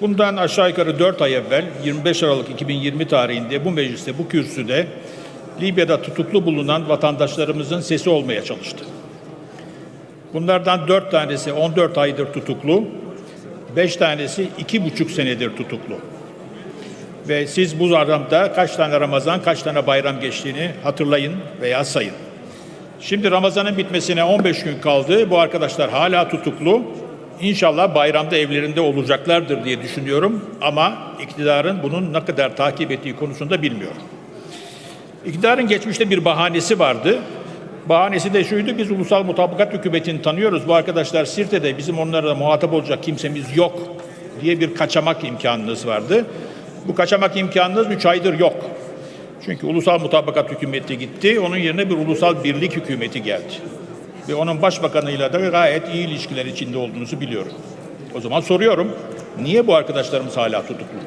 Bundan aşağı yukarı 4 ay evvel 25 Aralık 2020 tarihinde bu mecliste bu kürsüde Libya'da tutuklu bulunan vatandaşlarımızın sesi olmaya çalıştı. Bunlardan 4 tanesi 14 aydır tutuklu, 5 tanesi 2,5 senedir tutuklu. Ve siz bu aramda kaç tane Ramazan, kaç tane bayram geçtiğini hatırlayın veya sayın. Şimdi Ramazan'ın bitmesine 15 gün kaldı. Bu arkadaşlar hala tutuklu. İnşallah bayramda evlerinde olacaklardır diye düşünüyorum. Ama iktidarın bunun ne kadar takip ettiği konusunda bilmiyorum. İktidarın geçmişte bir bahanesi vardı. Bahanesi de şuydu, biz ulusal mutabakat hükümetini tanıyoruz. Bu arkadaşlar Sirte'de bizim onlarla muhatap olacak kimsemiz yok diye bir kaçamak imkanınız vardı. Bu kaçamak imkanınız 3 aydır yok. Çünkü ulusal mutabakat hükümeti gitti, onun yerine bir ulusal birlik hükümeti geldi. Ve onun başbakanıyla da gayet iyi ilişkiler içinde olduğunuzu biliyorum. O zaman soruyorum, niye bu arkadaşlarımız hala tutuklu?